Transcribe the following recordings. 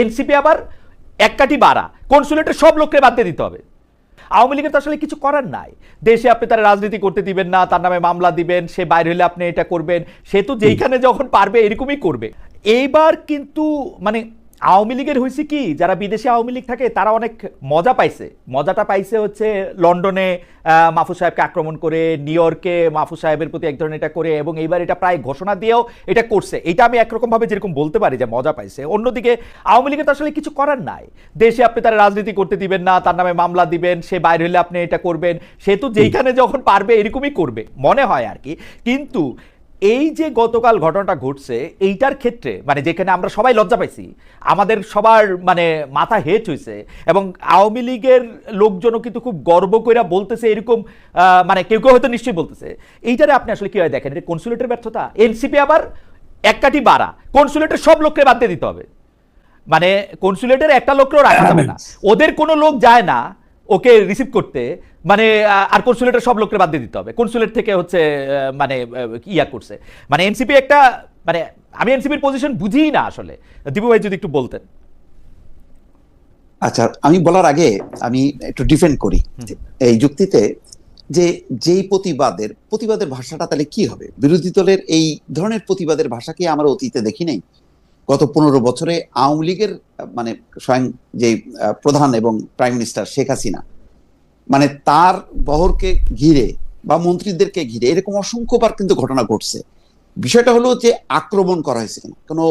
NCP আবার এক কাঠি বাড়া। কনসুলেটের সব লোককে বাদ দিয়ে দিতে হবে। আওয়ামী লীগের তো আসলে কিছু করার নাই। দেশে আপনি তারা রাজনীতি করতে দিবেন না তার নামে মামলা দিবেন সে বাইরে হলে আপনি এটা করবেন। সে তো যেইখানে যখন পারবে এরকমই করবে। এইবার কিন্তু মানে আওয়ামী লীগের হয়েছে কি? যারা বিদেশে আওয়ামী লীগ থাকে তারা অনেক মজা পাইছে। মজাটা পাইছে হচ্ছে লন্ডনে মাহফুজ সাহেবকে আক্রমণ করে নিউ ইয়র্কে মাহফুজ সাহেবের প্রতি এক ধরনের এটা করে এবং এইবার এটা প্রায় ঘোষণা দিয়েও এটা করছে। এটা আমি একরকমভাবে যেরকম বলতে পারি যে মজা পাইছে। অন্যদিকে আওয়ামী লীগের তো আসলে কিছু করার নাই। দেশে আপনি তারা রাজনীতি করতে দিবেন না তার নামে মামলা দিবেন সে বাইরে হলে আপনি এটা করবেন। সে তো যেইখানে যখন পারবে এরকমই করবে মনে হয় আর কি। কিন্তু এই যে গতকাল ঘটনাটা ঘটছে এইটার ক্ষেত্রে মানে যেখানে আমরা সবাই লজ্জা পাইছি আমাদের সবার মানে মাথা হেট হয়েছে এবং আওয়ামী লীগের লোকজনও কিন্তু খুব গর্ব করে বলতেছে এরকম মানে কেউ কেউ হয়তো নিশ্চয়ই বলতেছে। এইটারে আপনি আসলে কি হয় দেখেন এটা কনসুলেটের ব্যর্থতা? এনসিপি আবার এক কাঠি বাড়া। কনসুলেটের সব লোককে বাদ দিয়ে দিতে হবে। মানে কনসুলেটের একটা লোককেও রাখা যাবে না। ওদের কোনো লোক যায় না ওকে রিসিভ করতে। মানে আর কনসুলেটের সব লোককে বাদ দিয়ে দিতে হবে। কনসুলেট থেকে হচ্ছে মানে ইয়া করছে। মানে এনসিপি একটা মানে আমি এনসিপির পজিশন বুঝিই না আসলে। দীপু ভাই যদি একটু বলতেন। আচ্ছা আমি বলার আগে আমি একটু ডিফেন্ড করি। এই যুক্তিতে যে যেই প্রতিবাদের প্রতিবাদের ভাষাটা তাহলে কি হবে? বিরোধী দলের এই ধরনের প্রতিবাদের ভাষা কি আমরা অতীতে দেখি নাই? গত পনেরো বছরে আওয়ামী লীগের মানে স্বয়ং যে প্রধান এবং প্রাইম মিনিস্টার শেখ হাসিনা মানে তার বহরকে ঘিরে বা মন্ত্রীদেরকে ঘিরে এরকম অসংখ্যবার কিন্তু ঘটনা ঘটছে। বিষয়টা হলো যে আক্রমণ করা হয়েছে কিনা, কোনো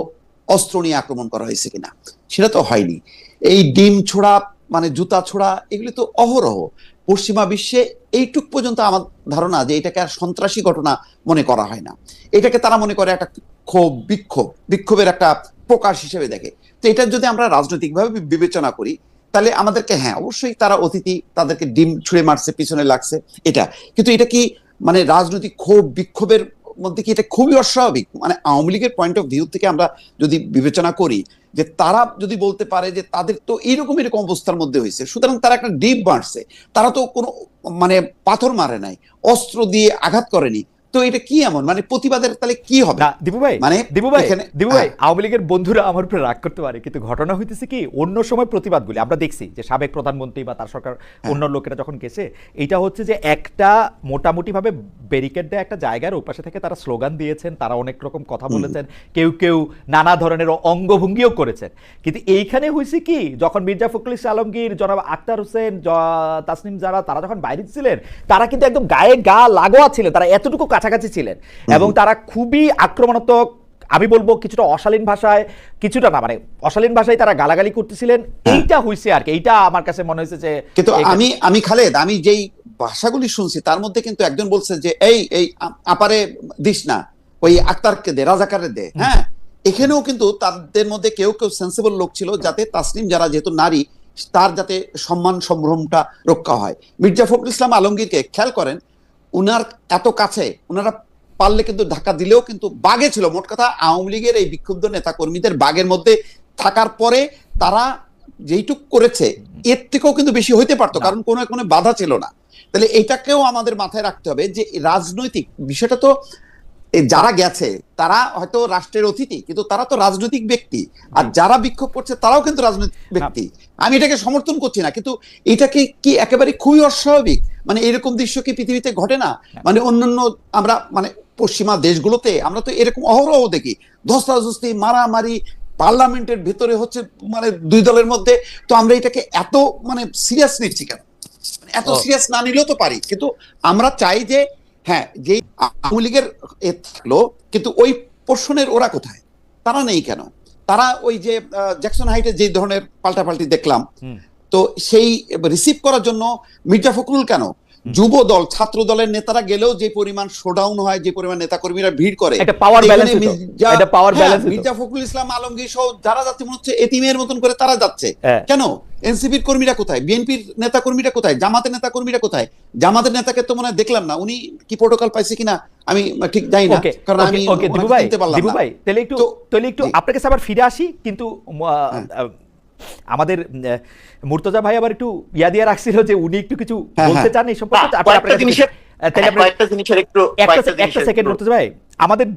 অস্ত্র নিয়ে আক্রমণ করা হয়েছে কিনা, সেটা তো হয়নি। এই ডিম ছোড়া মানে জুতা ছোড়া, এগুলি তো অহরহ। পশ্চিমা বিশ্বে এইটুক পর্যন্ত আমার ধারণা যে এটাকে আর সন্ত্রাসী ঘটনা মনে করা হয় না। এটাকে তারা মনে করে একটা ক্ষোভ, বিক্ষোভ, বিক্ষোভের একটা প্রকাশ হিসেবে দেখে। তো এটা যদি আমরা রাজনৈতিকভাবে বিবেচনা করি তাহলে আমাদেরকে হ্যাঁ অবশ্যই তারা অতিথি তাদেরকে ডিম ছুঁড়ে মারছে, পিছনে লাগছে, এটা। কিন্তু এটা কি মানে রাজনৈতিক ক্ষোভ, বিক্ষোভের মধ্যে কি এটা খুবই অস্বাভাবিক? মানে আওয়ামী লীগের পয়েন্ট অফ ভিউ থেকে আমরা যদি বিবেচনা করি, যে তারা যদি বলতে পারে যে তাদের তো এইরকম এরকম অবস্থার মধ্যে হয়েছে, সুতরাং তারা একটা ডিপ মারছে তারা তো কোনো মানে পাথর মারে নাই, অস্ত্র দিয়ে আঘাত করেনি তো এটা কি এমন মানে প্রতিবাদের তাহলে কি হবে না দীপু ভাই মানে দীপু ভাই এখানে- দীপু ভাই হ্যাঁ। আওয়ামী লীগের বন্ধুরা আমার উপরে রাগ করতে পারে কিন্তু ঘটনা হইতেছে কি অন্য সময় প্রতিবাদগুলি আমরা দেখছি যে সাবেক প্রধানমন্ত্রী বা তার সরকার হ্যাঁ। অন্য লোকেরা যখন গেছে এইটা হচ্ছে যে একটা মোটামুটি ভাবে ব্যারিকেড দেয় একটা জায়গার ওপাশে থেকে তারা স্লোগান দিয়েছেন তারা অনেক রকম কথা বলেছেন কেউ কেউ নানা ধরনের অঙ্গভঙ্গিও করেছেন কিন্তু এইখানে হয়েছে কি যখন মির্জা ফখরুল ইসলাম আলমগীর জনাব আক্তার হোসেন তাসনিম যারা তারা যখন বাইরে ছিলেন তারা কিন্তু একদম গায়ে গা লাগোয়া ছিলেন তারা এতটুকু কাছাকাছি ছিলেন। এবং তারা খুবই আক্রমণাত্মক আমি বলব কিছুটা অশালীন ভাষায় কিছুটা না মানে অশালীন ভাষায় তারা গালাগালি করতেছিলেন। এইটা হইছে আর কি এইটা আমার কাছে মনে হয়েছে যে কিন্তু আমি আমি খালেদ আমি যেই ভাষাগুলি শুনছি তার মধ্যে কিন্তু একজন বলছে যে এই এই আপারে দিস না ওই আক্তারকে দে রাজাকারে দে। হ্যাঁ এখানেও কিন্তু তাদের মধ্যে কেউ কেউ সেন্সিবল লোক ছিল যাতে তাসলিম যারা যেহেতু নারী তার যাতে সম্মান সম্ভ্রমটা রক্ষা হয়। মির্জা ফখরুল ইসলাম আলমগীরকে খেয়াল করেন উনার এত কাছে উনারা পারলে কিন্তু ধাক্কা দিলেও কিন্তু বাগে ছিল। মোট কথা আওয়ামী লীগের এই বিক্ষুব্ধ নেতা কর্মীদের বাগের মধ্যে থাকার পরে তারা যেইটুক করেছে এর থেকেও কিন্তু বেশি হইতে পারতো কারণ কোনো কোনো বাধা ছিল না। তাহলে এটাকেও আমাদের মাথায় রাখতে হবে যে রাজনৈতিক বিষয়টা তো যারা গেছে তারা হয়তো রাষ্ট্রের অতিথি কিন্তু তারা তো রাজনৈতিক ব্যক্তি। আর যারা বিক্ষোভ করছে তারাও কিন্তু রাজনৈতিক ব্যক্তি। আমি এটাকে সমর্থন করছি না কিন্তু এটাকে কি একেবারে খুবই অস্বাভাবিক? মানে এরকম দৃশ্য কি পৃথিবীতে ঘটে না? মানে অন্যান্য আমরা মানে পশ্চিমা দেশগুলোতে আমরা তো এরকম অহরহ দেখি। ধস্তাধস্তি মারামারি পার্লামেন্টের ভেতরে হচ্ছে মানে দুই দলের মধ্যে তো আমরা এটাকে এত মানে সিরিয়াস নিচ্ছি কেন? মানে এত সিরিয়াস না নিলেও তো পারি। কিন্তু আমরা চাই যে হ্যাঁ যে আওয়ামী লীগের এ থাকল কিন্তু ওই পোর্শনের ওরা কোথায়? তারা নেই কেন? তারা ওই যে জ্যাকসন হাইটে যে ধরনের পাল্টাপাল্টি দেখলাম তো সেই রিসিভ করার জন্য মির্জা ফখরুল কেন? যুব দল ছাত্র দলের নেতারা গেলেও যে পরিমাণ শোডাউন হয় যে পরিমাণ নেতাকর্মীরা ভিড় করে একটা power এখানে balance হতো। মির্জা- ফখরুল ইসলাম আলমগীর সহ যারা যাচ্ছে মনে হচ্ছে এতিমের মতন করে তারা যাচ্ছে হ্যাঁ। কেন এনসিপির কর্মীরা কোথায় বিএনপির নেতা কর্মীরা কোথায় জামাতের নেতা কর্মীরা কোথায় জামাতের নেতাকে তো মনে হয় দেখলাম না উনি কি প্রোটোকল পাইছে কিনা আমি ঠিক জানি না কারণ আমি ওকে দিবু ভাই দিবু ভাই তাহলে একটু তাহলে একটু। আপনার কাছে আবার ফিরে আসি কিন্তু হ্যাঁ। আমাদের মুর্তজা ভাই আবার একটু ইয়া দিয়ে রাখছিল যে উনি একটু কিছু হ্যাঁ, বলতে হ্যাঁ। চান এই সম্পর্কে। একটু সেকেন্ড মুর্তজা ভাই। আমাদের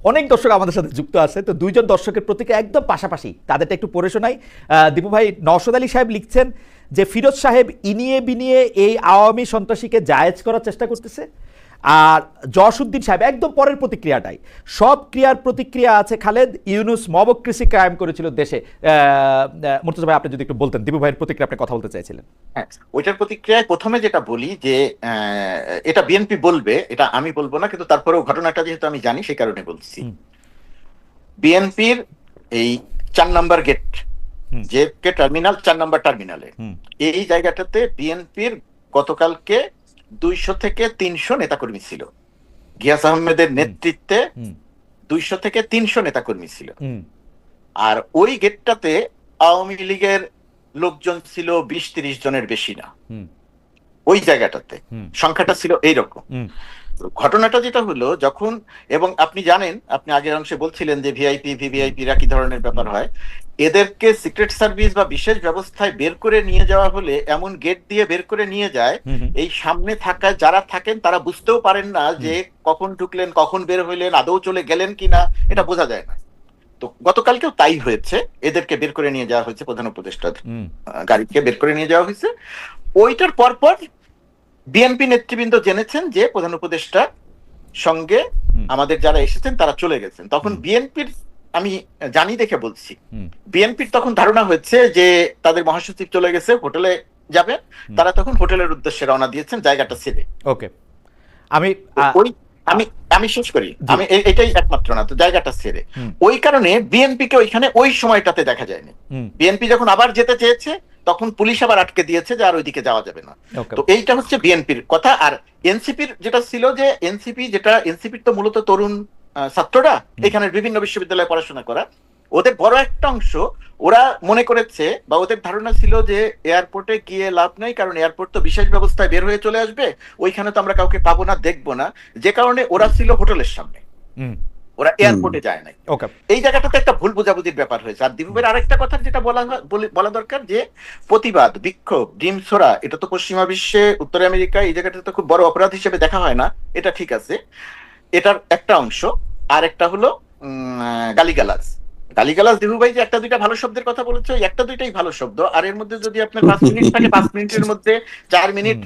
অনেক দর্শক আমাদের সাথে যুক্ত আছে তো দুইজন দর্শকের প্রতিক্রিয়া একদম পাশাপাশি। তাদেরটা একটু পড়ে শোনাই। আহ, দীপু ভাই নওশাদ আলী সাহেব লিখছেন যে ফিরোজ সাহেব ইনিয়ে বিনিয়ে এই আওয়ামী সন্ত্রাসীকে জায়েজ করার চেষ্টা করতেছে। আর জসুদ্দিন সাহেব একদম পরের প্রতিক্রিয়াটাই। সব ক্রিয়ার প্রতিক্রিয়া আছে খালেদ। ইউনুস মবক্রেসি কায়েম করেছিল দেশে। মুর্তজা ভাই আপনি যদি একটু বলতেন দীপু ভাইয়ের প্রতিক্রিয়া আপনি কথা বলতে চাইছিলেন। হ্যাঁ ওইটার প্রতিক্রিয়ায় প্রথমে যেটা বলি যে এটা বিএনপি বলবে এটা আমি বলব না কিন্তু তারপরেও ঘটনাটা যেহেতু আমি জানি সেই কারণে বলছি। বিএনপির এই চার নাম্বার গেট। যে টার্মিনাল চার নাম্বার টার্মিনালে এই জায়গাটাতে বিএনপির গতকালকে দুইশো থেকে তিনশো নেতাকর্মী ছিল। গিয়াস আহমেদের নেতৃত্বে দুইশো থেকে তিনশো নেতাকর্মী ছিল। আর ওই গেটটাতে আওয়ামী লীগের লোকজন ছিল বিশ তিরিশ জনের বেশি না। ওই জায়গাটাতে। সংখ্যাটা ছিল এইরকম। ঘটনাটা যেটা হলো যখন এবং আপনি জানেন আপনি আগের অংশে বলছিলেন যে ভিআইপি ভিভিআইপিরা কি ধরনের ব্যাপার হয় এদেরকে সিক্রেট সার্ভিস বা বিশেষ ব্যবস্থায় বের করে নিয়ে যাওয়া হলে এমন গেট দিয়ে বের করে নিয়ে যায় এই সামনে থাকা যারা থাকেন তারা বুঝতেও পারেন না যে কখন ঢুকলেন কখন বের হইলেন আদৌ চলে গেলেন কিনা এটা বোঝা যায় না। তো গতকালকেও তাই হয়েছে এদেরকে বের করে নিয়ে যাওয়া হয়েছে প্রধান উপদেষ্টা গাড়িকে বের করে নিয়ে যাওয়া হয়েছে। ওইটার পরপর বিএনপি নেতৃবৃন্দ জেনেছেন যে প্রধান উপদেষ্টা সঙ্গে আমাদের যারা এসেছেন তারা চলে গেছেন। তখন বিএনপির আমি জানি দেখে বলছি। বিএনপির তখন ধারণা হয়েছে যে তাদের মহাসচিব চলে গেছে হোটেলে যাবেন। তারা তখন হোটেলের উদ্দেশ্যে রওনা দিয়েছেন জায়গাটা ছেড়ে। ওকে। আমি ওই আমি আমি শেষ করি। আমি এটাই একমাত্র না তো জায়গাটা ছেড়ে। ওই কারণে বিএনপি কে ওইখানে ওই সময়টাতে দেখা যায়নি। বিএনপি যখন আবার যেতে চেয়েছে তখন পুলিশ আবার আটকে দিয়েছে যে আর ওইদিকে যাওয়া যাবে না। তো এইটা হচ্ছে বিএনপির কথা। আর এনসিপির যেটা ছিল যে এনসিপি যেটা এনসিপির তো মূলত তরুণ ছাত্ররা এখানে বিভিন্ন বিশ্ববিদ্যালয়ে পড়াশোনা করা। ওদের বড় একটা অংশ ওরা মনে করেছে বা ওদের ধারণা ছিল যে এয়ারপোর্টে গিয়ে লাভ নেই কারণ এয়ারপোর্ট তো বিশেষ ব্যবস্থায় বের হয়ে চলে আসবে। ওইখানে তো আমরা কাউকে পাবো না দেখব না। যে কারণে ওরা ছিল হোটেলের সামনে। হুম। ওরা এয়ারপোর্টে যায় নাই। ওকে। এই জায়গাটাতে একটা ভুল বোঝাবুঝির ব্যাপার হয়েছে। আর দীপুবের আরেকটা কথা যেটা বলা বলে- বলা দরকার যে প্রতিবাদ বিক্ষোভ ডিম ছোড়া এটা তো পশ্চিমা বিশ্বে উত্তর আমেরিকা এই জায়গাটাতে খুব বড় অপরাধ হিসেবে দেখা হয় না। এটা ঠিক আছে। এটার একটা অংশ। আর একটা হলো গালিগালাজ। গালিগালাজ দিবু ভাই যে একটা দুইটা ভালো শব্দের কথা বলেছে একটা দুইটাই ভালো শব্দ। আর এর মধ্যে যদি আপনার পাঁচ মিনিট থাকে পাঁচ মিনিটের মধ্যে চার মিনিট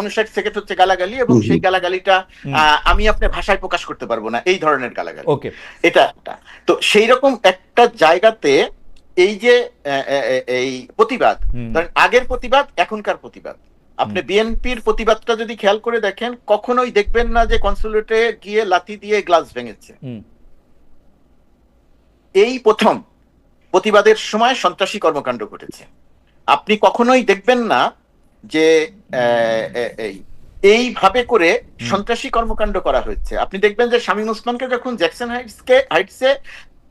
উনষাট সেকেন্ড হচ্ছে গালাগালি এবং সেই গালাগালিটা আমি আপনার ভাষায় প্রকাশ করতে পারব না এই ধরনের গালাগালি। ওকে। এটা তো সেই রকম একটা জায়গাতে এই যে এই প্রতিবাদ আগের প্রতিবাদ এখনকার প্রতিবাদ। আপনি বিএনপির প্রতিবাদটা যদি খেয়াল করে দেখেন কখনোই দেখবেন না যে কনসুলেটে গিয়ে লাথি দিয়ে গ্লাস ভেঙেছে। এই প্রথম প্রতিবাদের সময় সন্ত্রাসী কর্মকাণ্ড ঘটেছে। আপনি কখনোই দেখবেন না যে এই এইভাবে করে সন্ত্রাসী কর্মকাণ্ড করা হয়েছে। আপনি দেখবেন যে শামীম ওসমানকে যখন জ্যাকসন হাইটসকে হাইটসে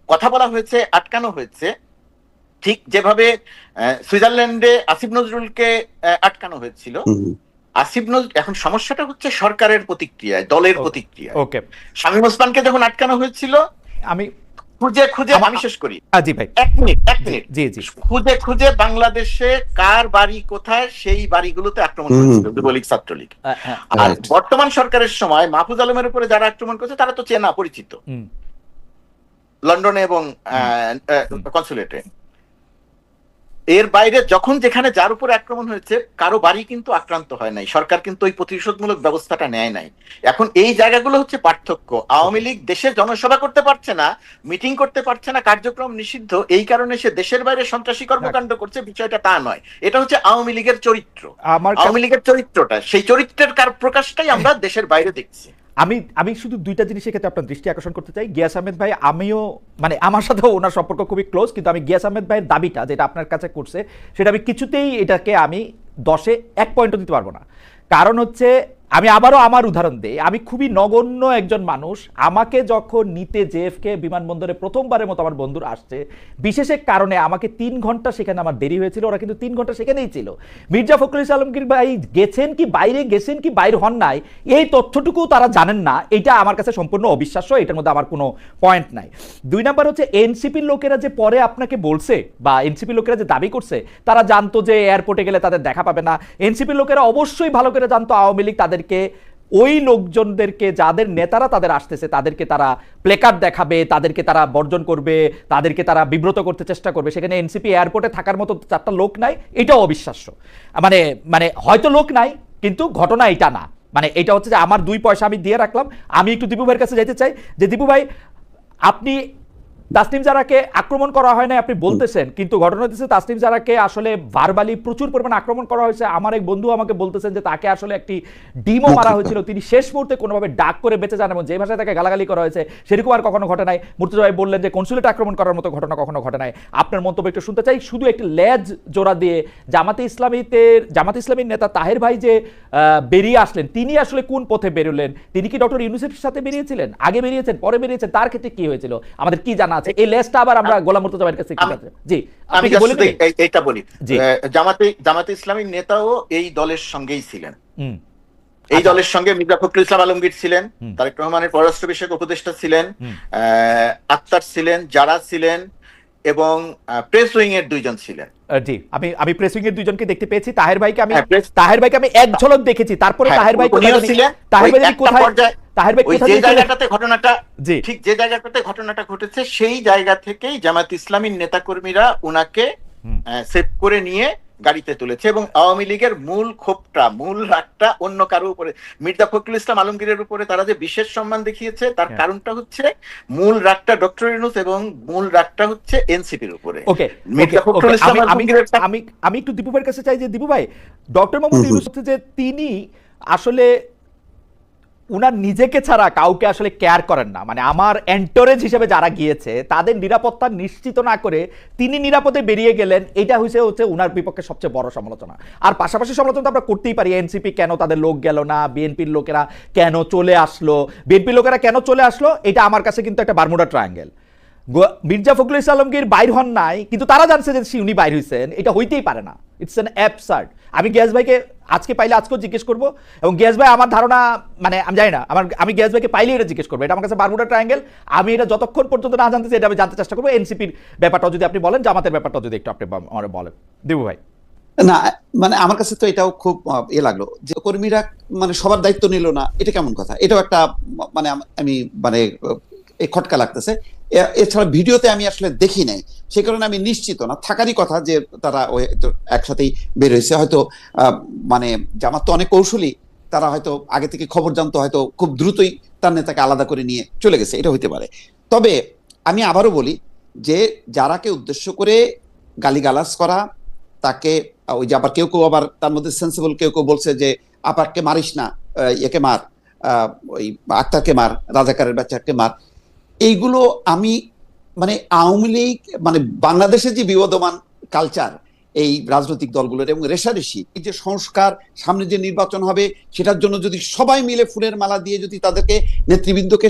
কথা বলা হয়েছে আটকানো হয়েছে ঠিক যেভাবে সুইজারল্যান্ডে আসিফ নজরুলকে আটকানো হয়েছিল। আসিফ নজরুল এখন সমস্যাটা হচ্ছে সরকারের প্রতিক্রিয়ায় দলের প্রতিক্রিয়া ওকে। শামীম ওসমানকে যখন আটকানো হয়েছিল আমি খুঁজে খুঁজে আমি শেষ করি। জি ভাই। এক মিনিট এক মিনিট। জি জি। খুঁজে খুঁজে বাংলাদেশে কার বাড়ি কোথায় সেই বাড়িগুলোতে আক্রমণ করছে করেছিল যুবলীগ ছাত্রলীগ। হ্যাঁ, আর বর্তমান সরকারের সময় মাহফুজ আলমের উপরে যারা আক্রমণ করেছে তারা তো চেনা পরিচিত। লন্ডনে এবং। কনসুলেটে। এর বাইরে যখন যেখানে যার উপর আক্রমণ হয়েছে কারও বাড়ি কিন্তু আক্রান্ত হয় নাই। সরকার কিন্তু ওই প্রতিশোধমূলক ব্যবস্থাটা নেয় নাই। এখন এই জায়গাগুলো হচ্ছে পার্থক্য। আওয়ামী লীগ দেশে জনসভা করতে পারছে না মিটিং করতে পারছে না কার্যক্রম নিষিদ্ধ। এই কারণে সে দেশের বাইরে সন্ত্রাসী কর্মকাণ্ড করছে বিষয়টা তা নয়। এটা হচ্ছে আওয়ামী লীগের চরিত্র। আমার আওয়ামী লীগের চরিত্রটা সেই চরিত্রের কার প্রকাশটাই আমরা দেশের বাইরে দেখছি। আমি আমি শুধু দুইটা জিনিসের ক্ষেত্রে আপনার দৃষ্টি আকর্ষণ করতে চাই। গিয়াস আহমেদ ভাই, আমিও মানে আমার সাথেও ওনার সম্পর্ক খুবই ক্লোজ কিন্তু আমি গিয়াস আহমেদ ভাইয়ের দাবিটা যেটা আপনার কাছে করছে, সেটা আমি কিছুতেই এটাকে আমি দশে এক পয়েন্টও দিতে পারব না। কারণ হচ্ছে আমি আবারও আমার উদাহরণ দিই। আমি খুবই নগণ্য একজন মানুষ। আমাকে যখন নিতে জেএফকে বিমানবন্দরে প্রথমবারের মতো আমার বন্ধুরা আসছে, বিশেষ এক কারণে আমাকে তিন ঘণ্টা সেখানে আমার দেরি হয়েছিল, ওরা কিন্তু তিন ঘণ্টা সেখানেই ছিল। মির্জা ফখরুল আলমগীর ভাই গেছেন কি বাইরে, গেছেন কি বাইরে হন নাই, এই তথ্যটুকু তারা জানেন না। এটা আমার কাছে সম্পূর্ণ অবিশ্বাস্য, এটার মধ্যে আমার কোনো পয়েন্ট নাই। দুই নাম্বার হচ্ছে এনসিপির লোকেরা যে পরে আপনাকে বলছে বা এনসিপির লোকেরা যে দাবি করছে, তারা জানতো যে এয়ারপোর্টে গেলে তাদের দেখা পাবে না। এনসিপির লোকেরা অবশ্যই ভালো করে জানতো, আওয়ামী লীগ তাদেরকে, ওই লোকজনদেরকে, যাদের নেতারা তাদের আসতেছে, তাদেরকে তারা প্লেকার্ড দেখাবে, তাদেরকে তারা বর্জন করবে, তাদেরকে তারা বিব্রত করতে চেষ্টা করবে। সেখানে এনসিপি এয়ারপোর্টে থাকার মতো চারটা লোক নাই, এটাও অবিশ্বাস্য। মানে মানে হয়তো লোক নাই, কিন্তু ঘটনা এটা না। মানে এটা হচ্ছে যে আমার দুই পয়সা আমি দিয়ে রাখলাম, আমি একটু দীপু ভাইয়ের কাছে যেতে চাই। যে দীপু ভাই আপনি তাসনিম জারাকে আক্রমণ করা হয় না আপনি বলতেছেন কিন্তু ঘটনা হচ্ছে তাসনিম জারাকে আসলে ভারবালি প্রচুর পরিমাণে আক্রমণ করা হয়েছে। আমার এক বন্ধু আমাকে বলতেছেন যে তাকে আসলে একটি ডিমও মারা হয়েছিল। তিনি শেষ মুহূর্তে কোনোভাবে ডাক করে বেঁচে যান এবং যে ভাষায় তাকে গালাগালি করা হয়েছে সেরকম আর কখনো ঘটে নাই। মুর্তজা ভাই বললেন যে কনসুলেট আক্রমণ করার মতো ঘটনা কখনো ঘটে নাই। আপনার মন্তব্য একটু শুনতে চাই। শুধু একটি লেজ জোড়া দিয়ে জামাতে ইসলামীতে জামাতে ইসলামীর নেতা তাহের ভাই যে আহ, বেরিয়ে আসলেন তিনি আসলে কোন পথে বেরোলেন? তিনি কি ডক্টর ইউনুসেফের সাথে বেরিয়েছিলেন? আগে বেরিয়েছেন পরে বেরিয়েছেন তার ক্ষেত্রে কি হয়েছিল? আমাদের কি জানা আছে। এই আবার আমরা গোলাম মুর্তজা ভাইয়ের কাছে। জি আমি এইটা বলি। জামাতে জামাতে ইসলামীর নেতাও এই দলের সঙ্গেই ছিলেন। এই আচ্ছা। দলের সঙ্গে মির্জা ফখরুল ইসলাম আলমগীর ছিলেন তারেক রহমানের পররাষ্ট্র বিষয়ক উপদেষ্টা ছিলেন আক্তার ছিলেন যারা ছিলেন এবং প্রেস উইং এর দুইজন ছিলেন। জি আমি আমি প্রেসিং এর দুইজনকে দেখতে পেয়েছি। তাহের ভাইকে আমি হ্যাঁ, তাহের ভাইকে আমি এক ঝলক দেখেছি। তারপরে হ্যাঁ, তাহের ভাই কোথায় ছিলেন। তাহের ভাই কোথায় তাহের ভাই যে জায়গাটাতে ঘটনাটা জি। ঠিক যে জায়গাটাতে ঘটনাটা ঘটেছে সেই জায়গা থেকেই জামাত ইসলামীর নেতাকর্মীরা উনাকে সেভ করে নিয়ে গাড়িতে তুলেছে এবং আওয়ামী লীগের মূল ক্ষোভটা মূল রাগটা অন্য কারও উপরে। মির্জা ফখরুল ইসলাম আলমগীরের উপরে তারা যে বিশেষ সম্মান দেখিয়েছে তার হ্যাঁ। কারণটা হচ্ছে মূল রাগটা ডক্টর ইউনুস এবং মূল রাগটা হচ্ছে এনসিপির উপরে। ওকে মির্জা ফখরুল ইসলাম আমি আমি আলমগীরের আমি আমি একটু দীপু ভাইয়ের কাছে চাই যে দীপু ভাই ডক্টর হুম। ইউনুস যে তিনি আসলে উনার নিজেকে ছাড়া কাউকে আসলে কেয়ার করেন না। মানে আমার এন্টোরেজ হিসেবে যারা গিয়েছে, তাদের নিরাপত্তা নিশ্চিত না করে তিনি নিরাপদে বেরিয়ে গেলেন, এটা হচ্ছে হচ্ছে উনার বিপক্ষে সবচেয়ে বড় সমালোচনা। আর পাশাপাশি সমালোচনা তো আমরা করতেই পারি, এনসিপি কেন তাদের লোক গেল না, বিএনপির লোকেরা কেন চলে আসলো, বিএনপির লোকেরা কেন চলে আসলো, এটা আমার কাছে কিন্তু একটা বারমুডা ট্রায়াঙ্গেল মির্জা ফখরুল ইসলাম আলমগীর বাইর হন নাই, কিন্তু তারা জানছে যে উনি বাইর হয়েছেন এটা হইতেই পারে না। ইটস এন অ্যাবসার্ড আমি গ্যাস ভাইকে আজকে পাইলে আজকেও জিজ্ঞেস করব এবং গ্যাস ভাই আমার ধারণা মানে আমি জানি না, আমার, আমি গ্যাস ভাইকে পাইলে এটা জিজ্ঞেস করব। এটা আমার কাছে বারমুডা ট্রায়াঙ্গেল আমি এটা যতক্ষণ পর্যন্ত না জানতেছি এটা আমি জানতে চেষ্টা করব। এনসিপির ব্যাপারটাও যদি আপনি বলেন, জামাতের ব্যাপারটাও যদি একটু আপনি আমার বলেন। দেবু ভাই। না মানে আমার কাছে তো এটাও খুব এ লাগল। যে কর্মীরা মানে সবার দায়িত্ব নিল না, এটা কেমন কথা? এটাও একটা মানে আমি মানে খটকা লাগতেছে। এছাড়া ভিডিওতে আমি আসলে দেখি নাই। সে কারণে আমি নিশ্চিত না। থাকারই কথা যে তারা ওই একসাথেই বের হয়েছে। হয়তো মানে জামাত তো অনেক কৌশলী, তারা হয়তো আগে থেকে খবর জানতো, হয়তো খুব দ্রুতই তার নেতাকে আলাদা করে নিয়ে চলে গেছে। এটা হতে পারে। তবে আমি আবারও বলি যে যারাকে উদ্দেশ্য করে গালিগালাজ করা, তাকে ওই যে আবার কেউ কেউ আবার তার মধ্যে সেন্সিবল কেউ কেউ বলছে যে, আপারকে মারিস না একে মার ওই আক্তারকে মার, রাজাকারের বাচ্চাকে মার। এইগুলো আমি মানে আওয়ামী লীগ মানে বাংলাদেশের যে বিবদমান কালচার এই রাজনৈতিক দলগুলোর এবং রেশারেশি এই যে সংস্কার, সামনে যে নির্বাচন হবে, সেটার জন্য যদি সবাই মিলে ফুলের মালা দিয়ে যদি তাদেরকে নেতৃবৃন্দকে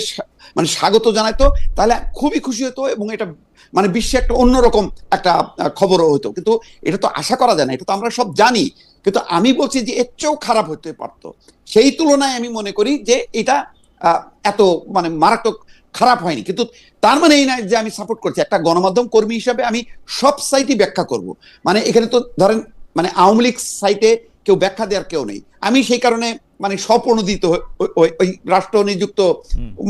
মানে স্বাগত জানাইতো, তাহলে খুবই খুশি হতো এবং এটা মানে বিশ্বে একটা অন্যরকম একটা খবরও হতো। কিন্তু এটা তো আশা করা যায় না, এটা তো আমরা সব জানি। কিন্তু আমি বলছি যে এর চেয়েও খারাপ হতে পারতো। সেই তুলনায় আমি মনে করি যে এটা এত মানে মারাত্মক খারাপ হয়নি। কিন্তু তার মানে এই নয় যে আমি সাপোর্ট করছি। একটা গণমাধ্যম কর্মী হিসাবে আমি সব সাইটই ব্যাখ্যা করব। মানে এখানে তো ধরেন মানে আওয়ামী লীগ সাইটে কেউ ব্যাখ্যা দেওয়ার কেউ নেই। আমি সেই কারণে মানে স্বপ্রণোদিত ওই রাষ্ট্র নিযুক্ত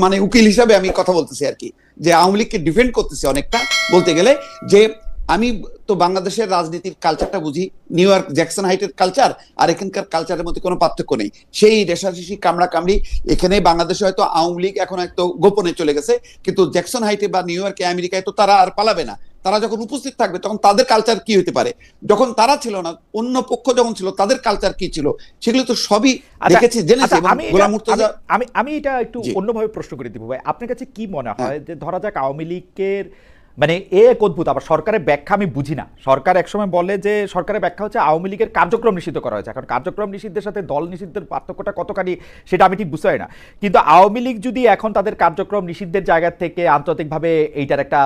মানে উকিল হিসাবে আমি কথা বলতেছি আর কি। যে আওয়ামী লীগকে ডিফেন্ড করতেছি অনেকটা। বলতে গেলে যে আমি তো বাংলাদেশের রাজনীতির কালচারটা বুঝি। নিউ ইয়র্ক জ্যাকসন হাইটের কালচার আর এখানকার কালচারের মধ্যে কোনো পার্থক্য নেই। সেই রেশারেশি কামড়া কামড়ি এখানে বাংলাদেশে হয়তো আওয়ামী লীগ এখন একটু গোপনে চলে গেছে। কিন্তু জ্যাকসন হাইটে বা নিউ ইয়র্কে আমেরিকায় তো তারা আর পালাবে না। তারা যখন উপস্থিত থাকবে তখন তাদের কালচার কি হতে পারে? যখন তারা ছিল না অন্য পক্ষ যখন ছিল তাদের কালচার কি ছিল? সেগুলো তো সবই আচ্ছা, দেখেছি জেনেছি আচ্ছা, আমি এটা- গোলাম মুর্তজা আমি- আমি এটা একটু। অন্যভাবে প্রশ্ন করে দিব ভাই। আপনার কাছে কি মনে হ্যাঁ। হয়? যে ধরা যাক আওয়ামী লীগের মানে এ এক অদ্ভুত, আবার সরকারের ব্যাখ্যা আমি বুঝি না। সরকার একসময় বলে যে, সরকারের ব্যাখ্যা হচ্ছে আওয়ামী লীগের কার্যক্রম নিষিদ্ধ করা হয়েছে। এখন কার্যক্রম নিষিদ্ধের সাথে দল নিষিদ্ধের পার্থক্যটা কতখানি, সেটা আমি ঠিক বুঝতে না। কিন্তু আওয়ামী লীগ যদি এখন তাদের কার্যক্রম নিষিদ্ধের জায়গা থেকে আন্তর্জাতিকভাবে এইটার একটা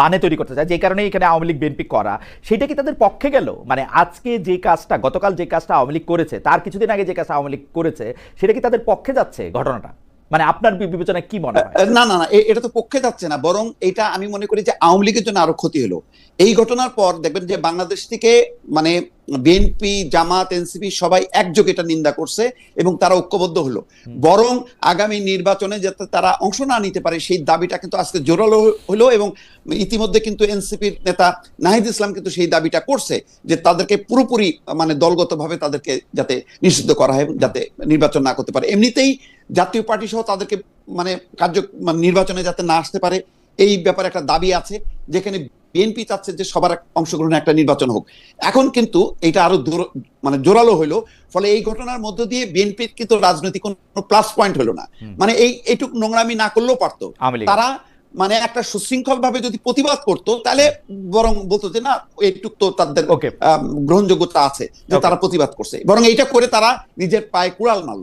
মানে তৈরি করতে চায়, যে কারণে এখানে আওয়ামী লীগ বিএনপি করা, সেটা কি তাদের পক্ষে গেল? মানে আজকে যে কাজটা, গতকাল যে কাজটা আওয়ামী লীগ করেছে, তার কিছুদিন আগে যে কাজটা আওয়ামী লীগ করেছে, সেটা কি তাদের পক্ষে যাচ্ছে ঘটনাটা? মানে আপনার বিবেচনায় কি মনে হয়? না না না এটা তো পক্ষে যাচ্ছে না বরং এটা আমি মনে করি যে আওয়ামী লীগের জন্য আরও ক্ষতি হলো। এই ঘটনার পর দেখবেন যে বাংলাদেশ থেকে মানে বিএনপি জামাত এনসিপি সবাই একযোগে এটা নিন্দা করছে এবং তারা ঐক্যবদ্ধ হলো। বরং আগামী নির্বাচনে যাতে তারা অংশ না নিতে পারে সেই দাবিটা কিন্তু আজকে জোরালো হলো এবং ইতিমধ্যে কিন্তু এনসিপির নেতা নাহিদ ইসলাম কিন্তু সেই দাবিটা করছে যে তাদেরকে পুরোপুরি মানে দলগতভাবে তাদেরকে যাতে নিষিদ্ধ করা হয় যাতে নির্বাচন না করতে পারে। এমনিতেই জাতীয় পার্টি সহ তাদেরকে মানে কার্য মানে নির্বাচনে যাতে না আসতে পারে এই ব্যাপারে একটা দাবি আছে যেখানে বিএনপি চাচ্ছে যে সবার অংশগ্রহণে একটা নির্বাচন হোক। এখন কিন্তু এটা আরও মানে জোরালো হইল ফলে এই ঘটনার মধ্য দিয়ে বিএনপির কিন্তু রাজনৈতিক কোনো প্লাস পয়েন্ট হলো না। মানে এই এইটুক নোংরামি না করলেও পারতো। তারা মানে একটা সুশৃঙ্খল ভাবে যদি প্রতিবাদ করতো তাহলে বরং বলতো যে না এইটুক তো তাদের. গ্রহণযোগ্যতা আছে যে তারা প্রতিবাদ করছে। বরং এইটা করে তারা নিজের পায়ে কুড়াল মারল।